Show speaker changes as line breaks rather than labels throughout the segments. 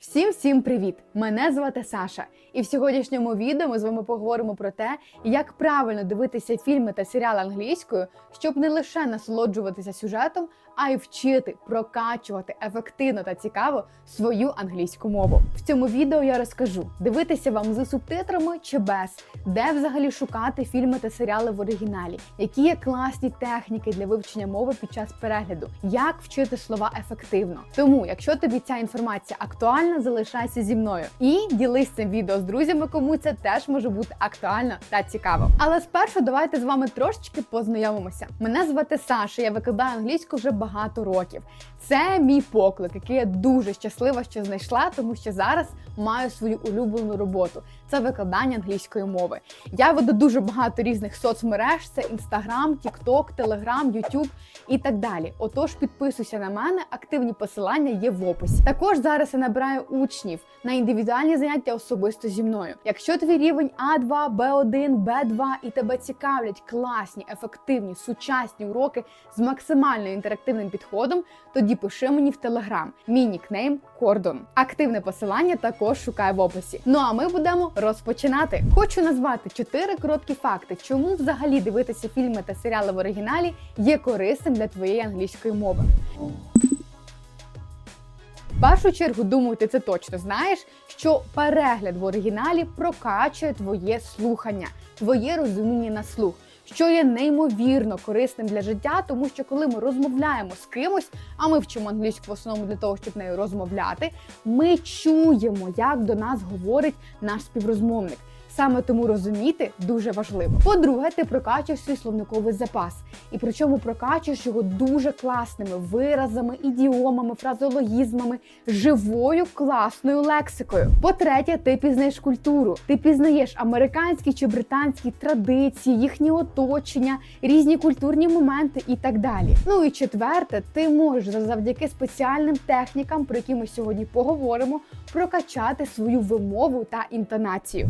Всім всім привіт! Мене звати Саша, і в сьогоднішньому відео ми з вами поговоримо про те, як правильно дивитися фільми та серіали англійською, щоб не лише насолоджуватися сюжетом, а й вчити, прокачувати ефективно та цікаво свою англійську мову. В цьому відео я розкажу, дивитися вам з субтитрами чи без, де взагалі шукати фільми та серіали в оригіналі, які є класні техніки для вивчення мови під час перегляду, як вчити слова ефективно. Тому, якщо тобі ця інформація актуальна, залишайся зі мною і ділись цим відео з друзями, кому це теж може бути актуально та цікаво. Але спершу давайте з вами трошечки познайомимося. Мене звати Саша, я викладаю англійську вже багато років. Це мій поклик, який я дуже щаслива, що знайшла, тому що зараз маю свою улюблену роботу. Це викладання англійської мови. Я веду дуже багато різних соцмереж: це Instagram, TikTok, Telegram, YouTube і так далі. Отож, підписуйся на мене, активні посилання є в описі. Також зараз я набираю учнів на індивідуальні заняття особисто зі мною. Якщо твій рівень А2, Б1, Б2 і тебе цікавлять класні, ефективні, сучасні уроки з максимально інтерактивним підходом, тоді пиши мені в Телеграм. Мій нікнейм Кордон. Активне посилання також шукай в описі. Ну а ми будемо розпочинати. Хочу назвати чотири короткі факти, чому взагалі дивитися фільми та серіали в оригіналі є корисним для твоєї англійської мови. В першу чергу, думаю, ти це точно знаєш, що перегляд в оригіналі прокачує твоє слухання, твоє розуміння на слух. Що є неймовірно корисним для життя, тому що коли ми розмовляємо з кимось, а ми вчимо англійську в основному для того, щоб нею розмовляти, ми чуємо, як до нас говорить наш співрозмовник. Саме тому розуміти дуже важливо. По-друге, ти прокачуєш свій словниковий запас, і причому прокачуєш його дуже класними виразами, ідіомами, фразеологізмами, живою класною лексикою. По-третє, ти пізнаєш культуру, ти пізнаєш американські чи британські традиції, їхні оточення, різні культурні моменти і так далі. Ну і четверте, ти можеш завдяки спеціальним технікам, про які ми сьогодні поговоримо, прокачати свою вимову та інтонацію.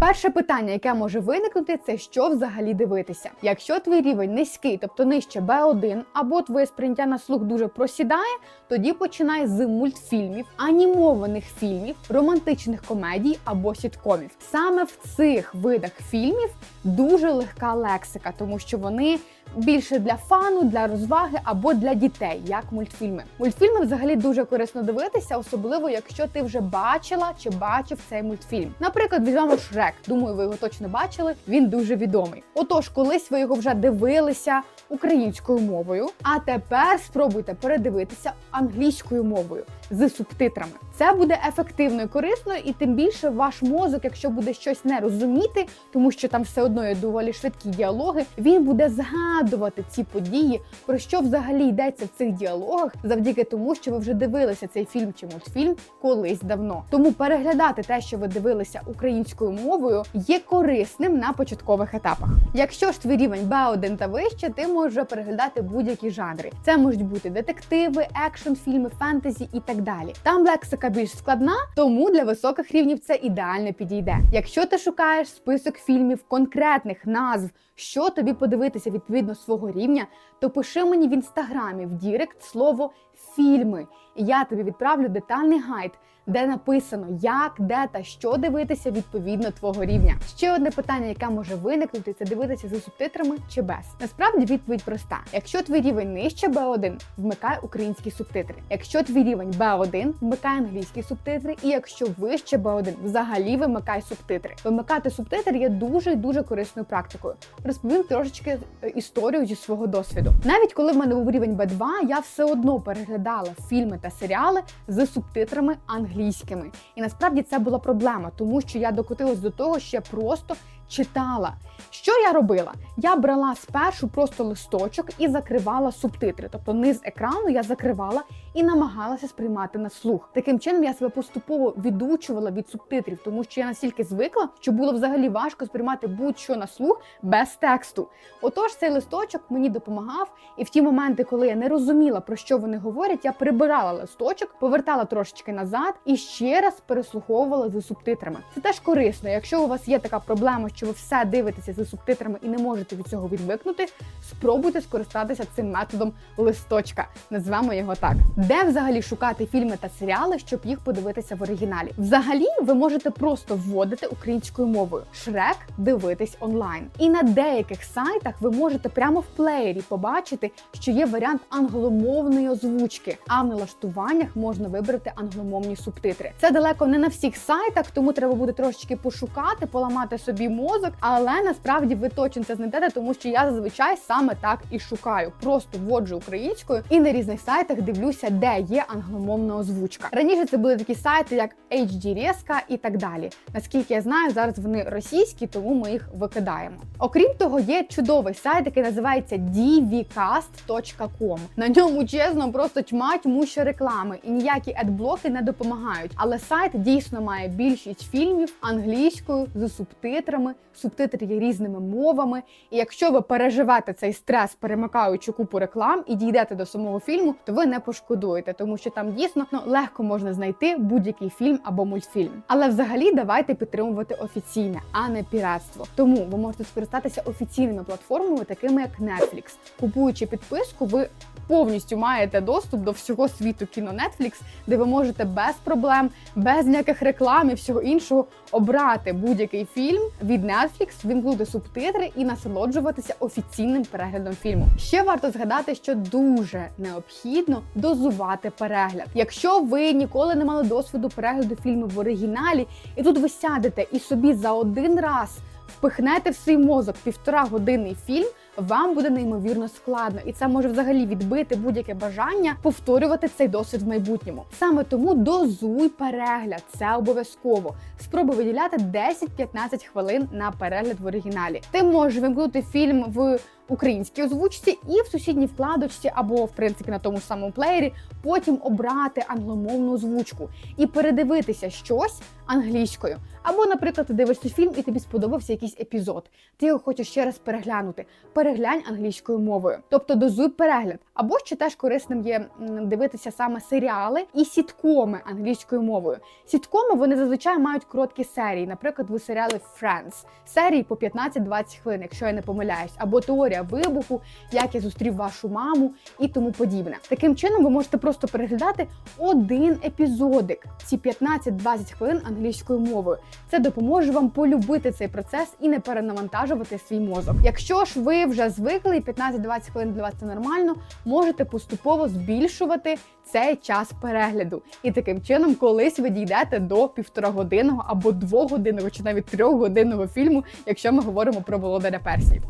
Перше питання, яке може виникнути, це що взагалі дивитися. Якщо твій рівень низький, тобто нижче B1, або твоє сприйняття на слух дуже просідає, тоді починай з мультфільмів, анімованих фільмів, романтичних комедій або сіткомів. Саме в цих видах фільмів дуже легка лексика, тому що вони більше для фану, для розваги або для дітей, як мультфільми. Мультфільми взагалі дуже корисно дивитися, особливо якщо ти вже бачила чи бачив цей мультфільм. Наприклад, візьмемо Шрек. Думаю, ви його точно бачили. Він дуже відомий. Отож, колись ви його вже дивилися українською мовою, а тепер спробуйте передивитися англійською мовою з субтитрами. Це буде ефективно і корисно, і тим більше ваш мозок, якщо буде щось не розуміти, тому що там все одно є доволі швидкі діалоги, він буде згадувати ці події, про що взагалі йдеться в цих діалогах, завдяки тому, що ви вже дивилися цей фільм чи мультфільм колись давно. Тому переглядати те, що ви дивилися українською мовою, є корисним на початкових етапах. Якщо ж твій рівень B1 та вище, ти можеш переглядати будь-які жанри. Це можуть бути детективи, екшн фільми, фентезі і так далі. Там лексика більш складна, тому для високих рівнів це ідеально підійде. Якщо ти шукаєш список фільмів конкретних назв, що тобі подивитися відповідно свого рівня, то пиши мені в інстаграмі в Дірект слово фільми, і я тобі відправлю детальний гайд. Де написано, як, де та що дивитися відповідно твого рівня. Ще одне питання, яке може виникнути, це дивитися за субтитрами чи без. Насправді відповідь проста: якщо твій рівень нижче B1, вмикай українські субтитри. Якщо твій рівень B1, вмикай англійські субтитри. І якщо вище B1, взагалі вимикай субтитри. Вимикати субтитри є дуже дуже корисною практикою. Розповім трошечки е, історію зі свого досвіду. Навіть коли в мене був рівень B2, я все одно переглядала фільми та серіали з субтитрами англійськими. І насправді це була проблема, тому що я докотилась до того, що я просто читала. Що я робила? Я брала спершу просто листочок і закривала субтитри. Тобто низ екрану я закривала і намагалася сприймати на слух. Таким чином я себе поступово відучувала від субтитрів, тому що я настільки звикла, що було взагалі важко сприймати будь-що на слух без тексту. Отож, цей листочок мені допомагав, і в ті моменти, коли я не розуміла про що вони говорять, я прибирала листочок, повертала трошечки назад і ще раз переслуховувала за субтитрами. Це теж корисно. Якщо у вас є така проблема, що ви все дивитеся за субтитрами і не можете від цього відвикнути, спробуйте скористатися цим методом листочка. Назвемо його так. Де взагалі шукати фільми та серіали, щоб їх подивитися в оригіналі. Взагалі, ви можете просто вводити українською мовою Шрек дивитись онлайн. І на деяких сайтах ви можете прямо в плеєрі побачити, що є варіант англомовної озвучки, а в налаштуваннях можна вибрати англомовні субтитри. Це далеко не на всіх сайтах, тому треба буде трошечки пошукати, поламати собі мозок. Але насправді ви точно це знайдете, тому що я зазвичай саме так і шукаю. Просто вводжу українською і на різних сайтах дивлюся, де є англомовна озвучка. Раніше це були такі сайти, як HD Резка і так далі. Наскільки я знаю, зараз вони російські, тому ми їх викидаємо. Окрім того, є чудовий сайт, який називається dvcast.com. На ньому чесно просто тьма тьмуща реклами, і ніякі адблоки не допомагають. Але сайт дійсно має більшість фільмів англійською з субтитрами. Субтитри є різними мовами. І якщо ви переживете цей стрес, перемикаючи купу реклам і дійдете до самого фільму, то ви не пошкодуєте, тому що там дійсно ну, легко можна знайти будь-який фільм або мультфільм. Але взагалі давайте підтримувати офіційне, а не піратство. Тому ви можете скористатися офіційними платформами, такими як Netflix. Купуючи підписку, ви повністю маєте доступ до всього світу кіно Netflix, де ви можете без проблем, без ніяких реклам і всього іншого обрати будь-який фільм від Netflix, вімкнути субтитри і насолоджуватися офіційним переглядом фільму. Ще варто згадати, що дуже необхідно дозувати перегляд. Якщо ви ніколи не мали досвіду перегляду фільмів в оригіналі, і тут ви сядете і собі за один раз впихнете в свій мозок півтора годинний фільм. Вам буде неймовірно складно, і це може взагалі відбити будь-яке бажання повторювати цей досвід в майбутньому. Саме тому дозуй перегляд, це обов'язково. Спробуй виділяти 10-15 хвилин на перегляд в оригіналі. Ти можеш вимкнути фільм в українській озвучці і в сусідній вкладочці, або в принципі на тому ж самому плеєрі, потім обрати англомовну озвучку і передивитися щось англійською. Або, наприклад, ти дивишся фільм і тобі сподобався якийсь епізод. Ти його хочеш ще раз переглянути. Переглянь англійською мовою, тобто дозуй перегляд. Або ще теж корисним є дивитися саме серіали і сіткоми англійською мовою. Сіткоми вони зазвичай мають короткі серії, наприклад, ви серіали Friends. серії по 15-20 хвилин, якщо я не помиляюсь, або теорія вибуху, як я зустрів вашу маму і тому подібне. Таким чином, ви можете просто переглядати один епізодик, ці 15-20 хвилин англійською мовою. Це допоможе вам полюбити цей процес і не перенавантажувати свій мозок. Якщо ж ви вже звикли, і 15-20 хвилин для вас це нормально, можете поступово збільшувати цей час перегляду. І таким чином, колись ви дійдете до півторагодинного або двогодинного, чи навіть трьохгодинного фільму, якщо ми говоримо про володаря перснів.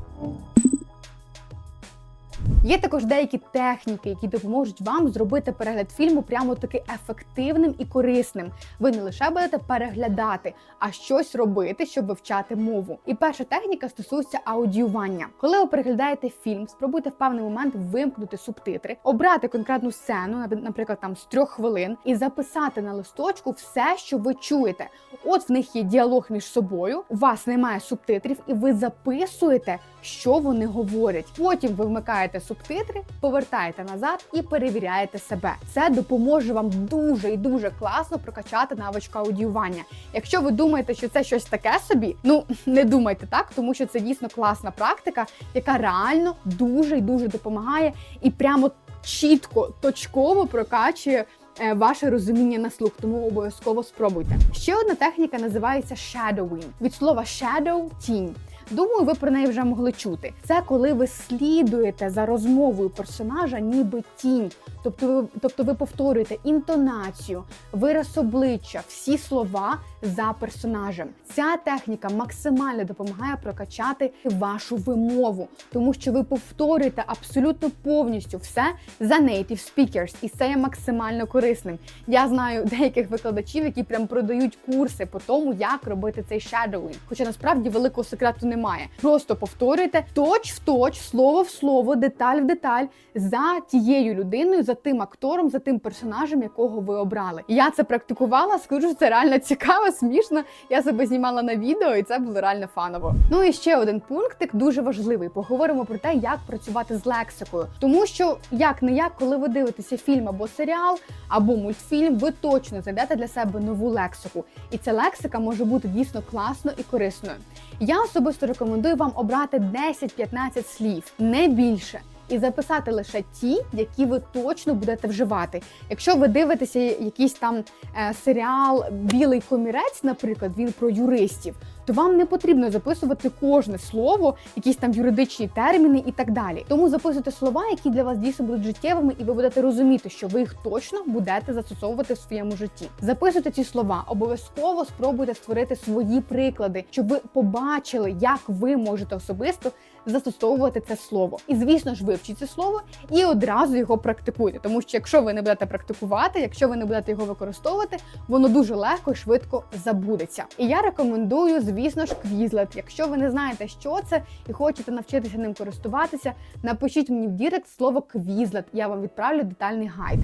Є також деякі техніки, які допоможуть вам зробити перегляд фільму прямо таки ефективним і корисним. Ви не лише будете переглядати, а щось робити, щоб вивчати мову. І перша техніка стосується аудіювання. Коли ви переглядаєте фільм, спробуйте в певний момент вимкнути субтитри, обрати конкретну сцену, наприклад, там з трьох хвилин, і записати на листочку все, що ви чуєте. От в них є діалог між собою, у вас немає субтитрів, і ви записуєте, що вони говорять. Потім ви вмикаєте субтитри, повертаєте назад і перевіряєте себе. Це допоможе вам дуже і дуже класно прокачати навичку аудіювання. Якщо ви думаєте, що це щось таке собі, ну не думайте так, тому що це дійсно класна практика, яка реально дуже і дуже допомагає і прямо чітко, точково прокачує. е, Ваше розуміння на слух, тому обов'язково спробуйте. Ще одна техніка називається shadowing. Від слова shadow – тінь. Думаю, ви про неї вже могли чути. Це коли ви слідуєте за розмовою персонажа, ніби тінь. Тобто ви, тобто ви повторюєте інтонацію, вираз обличчя, всі слова за персонажем. Ця техніка максимально допомагає прокачати вашу вимову, тому що ви повторюєте абсолютно повністю все за native speakers, і це є максимально корисним. Я знаю деяких викладачів, які прям продають курси по тому, як робити цей shadowing. Хоча насправді великого секрету немає. Просто повторюйте точ в точ, слово в слово, деталь в деталь за тією людиною, за тим актором, за тим персонажем, якого ви обрали. Я це практикувала, скажу, що це реально цікаво, смішно. Я себе знімала на відео, і це було реально фаново. Ну і ще один пунктик дуже важливий. Поговоримо про те, як працювати з лексикою, тому що як не як, коли ви дивитеся фільм або серіал, або мультфільм, ви точно знайдете для себе нову лексику, і ця лексика може бути дійсно класно і корисною. Я особисто рекомендую вам обрати 10-15 слів, не більше. І записати лише ті, які ви точно будете вживати. Якщо ви дивитеся якийсь там е, серіал Білий комірець, наприклад, він про юристів, то вам не потрібно записувати кожне слово, якісь там юридичні терміни і так далі. Тому записуйте слова, які для вас дійсно будуть життєвими, і ви будете розуміти, що ви їх точно будете застосовувати в своєму житті. Записуйте ці слова, обов'язково спробуйте створити свої приклади, щоб ви побачили, як ви можете особисто застосовувати це слово. І звісно ж, вивчіть це слово і одразу його практикуйте. Тому що якщо ви не будете практикувати, якщо ви не будете його використовувати, воно дуже легко і швидко забудеться. І я рекомендую, звісно ж, квізлет. Якщо ви не знаєте, що це, і хочете навчитися ним користуватися, напишіть мені в Дірект слово квізлет. Я вам відправлю детальний гайд.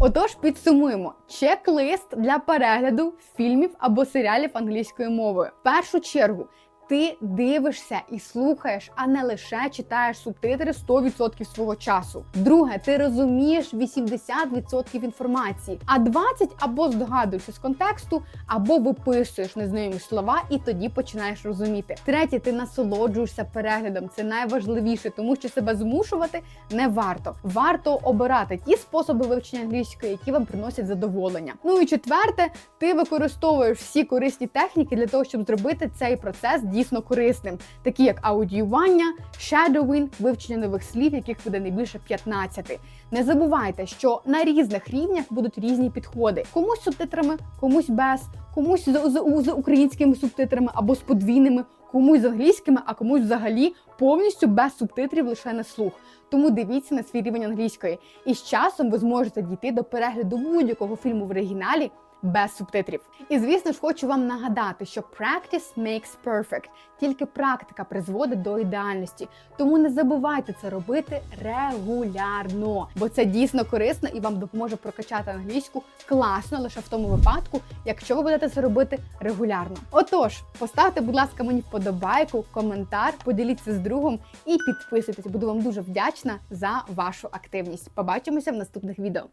Отож, підсумуємо чек-лист для перегляду фільмів або серіалів англійською мовою. В першу чергу. Ти дивишся і слухаєш, а не лише читаєш субтитри 100% свого часу. Друге, ти розумієш 80% інформації, а 20% або здогадуєшся з контексту, або виписуєш незнайомі слова, і тоді починаєш розуміти. Третє, ти насолоджуєшся переглядом. Це найважливіше, тому що себе змушувати не варто. Варто обирати ті способи вивчення англійської, які вам приносять задоволення. Ну і четверте, ти використовуєш всі корисні техніки для того, щоб зробити цей процес дійсно корисним, такі як аудіювання, shadowing, вивчення нових слів, яких буде не більше 15. Не забувайте, що на різних рівнях будуть різні підходи: комусь субтитрами, комусь без, комусь з, з, з українськими субтитрами або з подвійними, комусь з англійськими, а комусь взагалі повністю без субтитрів лише на слух. Тому дивіться на свій рівень англійської, і з часом ви зможете дійти до перегляду будь-якого фільму в оригіналі без субтитрів. І звісно ж, хочу вам нагадати, що practice makes perfect. Тільки практика призводить до ідеальності. Тому не забувайте це робити регулярно, бо це дійсно корисно і вам допоможе прокачати англійську класно лише в тому випадку, якщо ви будете це робити регулярно. Отож, поставте, будь ласка, мені вподобайку, коментар, поділіться з другом і підписуйтесь. Буду вам дуже вдячна за вашу активність. Побачимося в наступних відео.